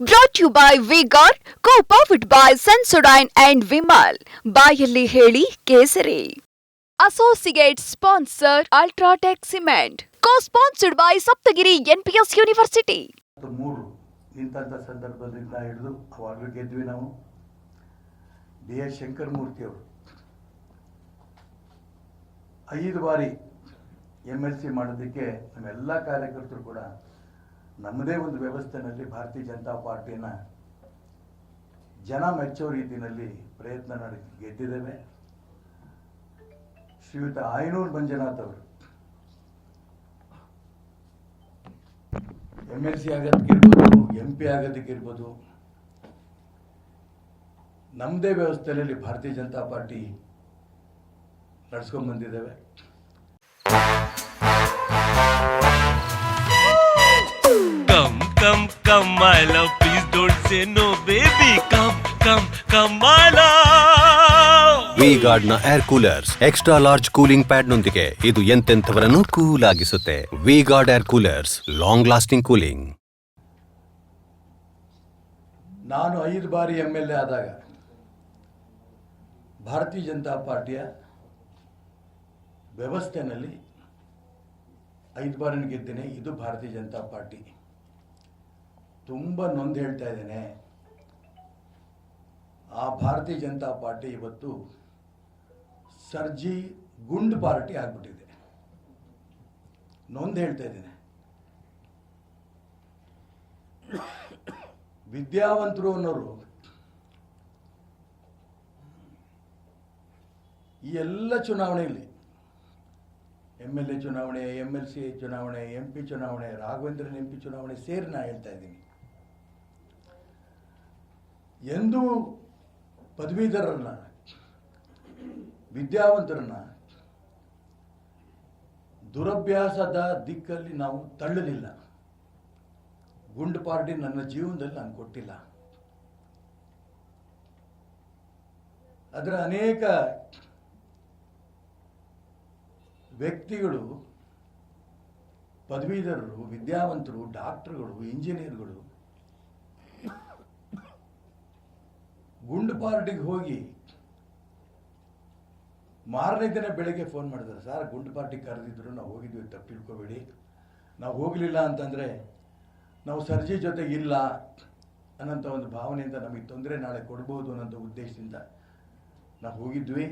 Brought you by V Guard co powered by Sensodyne and Vimal ಬಾಯಲ್ಲಿ ಹೇಳಿ Kesari. Associate sponsor UltraTech cement co sponsored by Saptagiri NPS university ಮೂರು ನಿಂತಹ ಸಂದರ್ಭದಿಂದ ಹಿಡಿದು ಅವಾಗಲೂ ಗೆದ್ವಿ ನಾವು. D S ಶಂಕರಮೂರ್ತಿಯವರು ಐದು ಬಾರಿ ಎಂ ಎಲ್ ಸಿ ಮಾಡೋದಕ್ಕೆ ನಮ್ಮೆಲ್ಲ ಕಾರ್ಯಕರ್ತರು ಕೂಡ ನಮ್ಮದೇ ಒಂದು ವ್ಯವಸ್ಥೆನಲ್ಲಿ ಭಾರತೀಯ ಜನತಾ ಪಾರ್ಟಿನ ಜನ ಮೆಚ್ಚೋ ರೀತಿಯಲ್ಲಿ ಪ್ರಯತ್ನ ನಡೆ, ಗೆದ್ದಿದ್ದೇವೆ. ಶ್ರೀಯುತ ಆಯನೂರು ಮಂಜುನಾಥ್ ಅವರು. ಎಂ ಎಲ್ ಸಿ ಆಗೋದಕ್ಕಿರ್ಬೋದು ಎಂ ಪಿ ಆಗೋದಕ್ಕಿರ್ಬೋದು ನಮ್ಮದೇ ವ್ಯವಸ್ಥೆಯಲ್ಲಿ ಭಾರತೀಯ ಜನತಾ ಪಾರ್ಟಿ ನಡ್ಸ್ಕೊಂಡ್ ಬಂದಿದ್ದೇವೆ. Come, come, my love. Please don't say no, baby. Come, come, come, my love. ವಿ ಗಾರ್ಡ್ನ air coolers extra large cooling pad ನೊಂದಿಗೆ ಇದು ಎಂತೆಂಥವರನ್ನು cool ಆಗಿಸುತ್ತೆ V Guard air coolers long lasting cooling ನಾನು ಐದು ಬಾರಿ ಎಂ ಎಲ್ ಎ ಆದಾಗ ಭಾರತೀಯ ಜನತಾ ಪಾರ್ಟಿಯ ವ್ಯವಸ್ಥೆಯಲ್ಲಿ ಐದು ಬಾರಿ ಗೆದ್ದೇನೆ ಇದು ಭಾರತೀಯ ಜನತಾ ಪಾರ್ಟಿ ತುಂಬ ನೊಂದು ಹೇಳ್ತಾ ಇದ್ದೇನೆ. ಆ ಭಾರತೀಯ ಜನತಾ ಪಾರ್ಟಿ ಇವತ್ತು ಸರ್ಜಿ ಗುಂಡ್ ಪಾರ್ಟಿ ಆಗ್ಬಿಟ್ಟಿದೆ. ನೊಂದು ಹೇಳ್ತಾ ಇದ್ದೇನೆ. ವಿದ್ಯಾವಂತರು ಅನ್ನೋರು ಈ ಎಲ್ಲ ಚುನಾವಣೆಯಲ್ಲಿ ಎಂ ಎಲ್ ಎ ಚುನಾವಣೆ, ಎಂ ಎಲ್ ಸಿ ಚುನಾವಣೆ, ಎಂ ಪಿ ಚುನಾವಣೆ, ರಾಘವೇಂದ್ರನ್ ಎಂ ಪಿ ಚುನಾವಣೆ ಸೇರಿ ನಾನು ಹೇಳ್ತಾ ಇದ್ದೀನಿ. ಎಂದೂ ಪದವೀಧರರನ್ನ ವಿದ್ಯಾವಂತರನ್ನು ದುರಭ್ಯಾಸದ ದಿಕ್ಕಲ್ಲಿ ನಾವು ತಳ್ಳಲಿಲ್ಲ. ಗುಂಡು ಪಾರ್ಟಿ ನನ್ನ ಜೀವನದಲ್ಲಿ ನಾನು ಕೊಟ್ಟಿಲ್ಲ. ಅದರ ಅನೇಕ ವ್ಯಕ್ತಿಗಳು, ಪದವೀಧರರು, ವಿದ್ಯಾವಂತರು, ಡಾಕ್ಟರ್ಗಳು, ಇಂಜಿನಿಯರ್ಗಳು ಗುಂಡು ಪಾರ್ಟಿಗೆ ಹೋಗಿ ಮಾರನೇ ದಿನ ಬೆಳಗ್ಗೆ ಫೋನ್ ಮಾಡಿದ್ರು, ಸರ್, ಗುಂಡು ಪಾರ್ಟಿ ಕರೆದಿದ್ರು, ನಾವು ಹೋಗಿದ್ವಿ, ತಪ್ಪು ತಿಳ್ಕೊಬೇಡಿ. ನಾವು ಹೋಗಲಿಲ್ಲ ಅಂತಂದರೆ, ನಾವು ಸರ್ಜಿ ಜೊತೆ ಇಲ್ಲ ಅನ್ನೋಂಥ ಒಂದು ಭಾವನೆಯಿಂದ ನಮಗೆ ತೊಂದರೆ ನಾಳೆ ಕೊಡ್ಬೋದು ಅನ್ನೋಂಥ ಉದ್ದೇಶದಿಂದ ನಾವು ಹೋಗಿದ್ವಿ.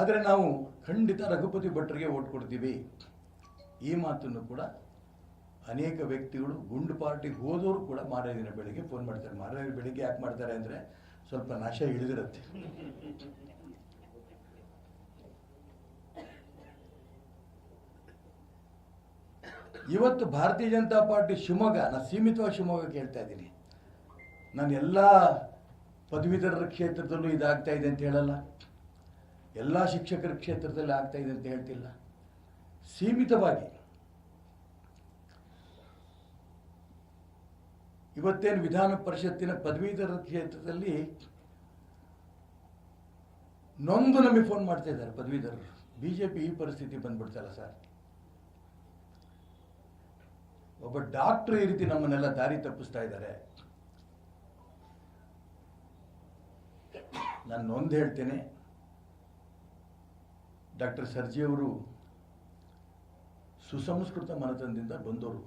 ಆದರೆ ನಾವು ಖಂಡಿತ ರಘುಪತಿ ಭಟ್ರಿಗೆ ಓಟ್ ಕೊಡ್ತೀವಿ. ಈ ಮಾತನ್ನು ಕೂಡ ಅನೇಕ ವ್ಯಕ್ತಿಗಳು ಗುಂಡು ಪಾರ್ಟಿಗೆ ಹೋದವರು ಕೂಡ ಮಾರನೇ ದಿನ ಬೆಳಿಗ್ಗೆ ಫೋನ್ ಮಾಡ್ತಾರೆ. ಮಾರನೇ ದಿನ ಬೆಳಿಗ್ಗೆ ಯಾಕೆ ಮಾಡ್ತಾರೆ ಅಂದರೆ ಸ್ವಲ್ಪ ನಾಶ ಇಳಿದಿರುತ್ತೆ ಇವತ್ತು ಭಾರತೀಯ ಜನತಾ ಪಾರ್ಟಿ ಶಿವಮೊಗ್ಗ ನಾನು ಸೀಮಿತವಾಗಿ ಶಿವಮೊಗ್ಗ ಕೇಳ್ತಾ ಇದ್ದೀನಿ. ನಾನು ಎಲ್ಲ ಪದವೀಧರರ ಕ್ಷೇತ್ರದಲ್ಲೂ ಇದಾಗ್ತಾ ಇದೆ ಅಂತ ಹೇಳಲ್ಲ. ಎಲ್ಲ ಶಿಕ್ಷಕರ ಕ್ಷೇತ್ರದಲ್ಲಿ ಆಗ್ತಾ ಇದೆ ಅಂತ ಹೇಳ್ತಿಲ್ಲ. ಸೀಮಿತವಾಗಿ ಇವತ್ತೇನು ವಿಧಾನ ಪರಿಷತ್ತಿನ ಪದವೀಧರ ಕ್ಷೇತ್ರದಲ್ಲಿ ನೊಂದು ನಮಗೆ ಫೋನ್ ಮಾಡ್ತಾ ಇದ್ದಾರೆ ಪದವೀಧರರು. ಬಿ ಜೆ ಪಿ ಈ ಪರಿಸ್ಥಿತಿ ಬಂದ್ಬಿಡ್ತಲ್ಲ ಸರ್. ಒಬ್ಬ ಡಾಕ್ಟರ್ ಈ ರೀತಿ ನಮ್ಮನ್ನೆಲ್ಲ ದಾರಿ ತಪ್ಪಿಸ್ತಾ ಇದ್ದಾರೆ. ನಾನು ನೊಂದು ಹೇಳ್ತೇನೆ. ಡಾಕ್ಟರ್ ಸರ್ಜಿಯವರು ಸುಸಂಸ್ಕೃತ ಮನತನದಿಂದ ಬಂದವರು.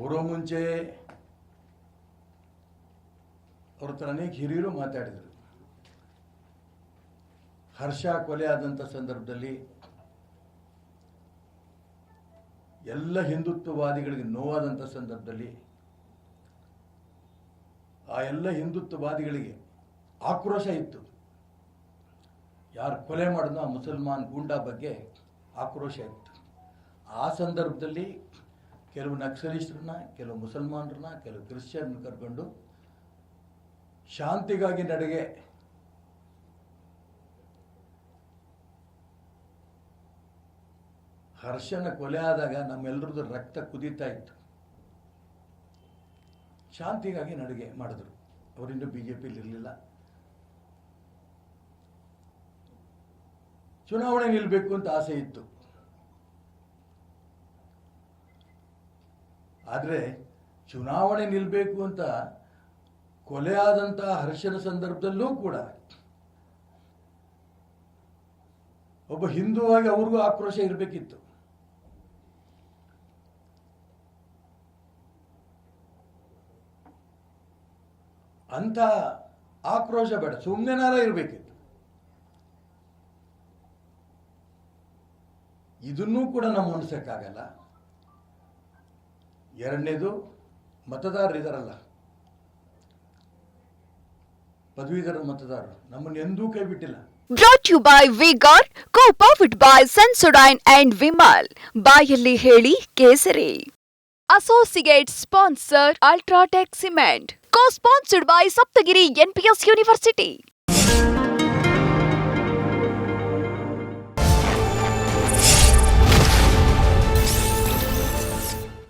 ಬರೋ ಮುಂಚೆ ಅವ್ರ ಹತ್ರ ಅನೇಕ ಹಿರಿಯರು ಮಾತಾಡಿದರು. ಹರ್ಷ ಕೊಲೆ ಆದಂಥ ಸಂದರ್ಭದಲ್ಲಿ ಎಲ್ಲ ಹಿಂದುತ್ವವಾದಿಗಳಿಗೆ ನೋವಾದಂಥ ಸಂದರ್ಭದಲ್ಲಿ ಆ ಎಲ್ಲ ಹಿಂದುತ್ವವಾದಿಗಳಿಗೆ ಆಕ್ರೋಶ ಇತ್ತು. ಯಾರು ಕೊಲೆ ಮಾಡಿದ್ನೋ ಆ ಮುಸಲ್ಮಾನ್ ಗೂಂಡಾ ಬಗ್ಗೆ ಆಕ್ರೋಶ ಇತ್ತು. ಆ ಸಂದರ್ಭದಲ್ಲಿ ಕೆಲವು ನಕ್ಸಲಿಸ್ಟ್ರನ್ನ ಕೆಲವು ಮುಸಲ್ಮಾನರನ್ನ, ಕೆಲವು ಕ್ರಿಶ್ಚಿಯನ್ ಕರ್ಕೊಂಡು ಶಾಂತಿಗಾಗಿ ನಡೆಗೆ ಹರ್ಷನ ಕೊಲೆ ಆದಾಗ ನಮ್ಮೆಲ್ಲರದ್ದು ರಕ್ತ ಕುದೀತಾ ಇತ್ತು. ಶಾಂತಿಗಾಗಿ ನಡಿಗೆ ಮಾಡಿದ್ರು. ಅವರಿಂದ ಬಿ ಜೆ ಪಿಲಿ ಇರಲಿಲ್ಲ ಚುನಾವಣೆ ನಿಲ್ಲಬೇಕು ಅಂತ ಆಸೆ ಇತ್ತು. ಆದರೆ ಚುನಾವಣೆ ನಿಲ್ಲಬೇಕು ಅಂತ ಕೊಲೆ ಆದಂತಹ ಹರ್ಷನ ಸಂದರ್ಭದಲ್ಲೂ ಕೂಡ ಒಬ್ಬ ಹಿಂದೂವಾಗಿ ಅವ್ರಿಗೂ ಆಕ್ರೋಶ ಇರಬೇಕಿತ್ತು. ಅಂತ ಆಕ್ರೋಶ ಬೇಡ ಸುಮ್ಮನೆನಾರ ಇರಬೇಕಿತ್ತು. ಇದನ್ನೂ ಕೂಡ ನಾವು ಮನ್ಸಕ್ಕಾಗಲ್ಲ ಎರಡನೇದು ಮತದಾರರಿದಾರಲ್ಲ ಪದವೀಧರ ಮತದಾರರು. ನಮ್ಮನ್ನು ಎಂದೂ ಕೈ ಬಿಟ್ಟಿಲ್ಲ. Brought you by V Guard co powered by Sensodyne and Vimal ಬಾಯಲ್ಲಿ ಹೇಳಿ Kesari. Associate sponsor UltraTech cement co sponsored by Saptagiri NPS university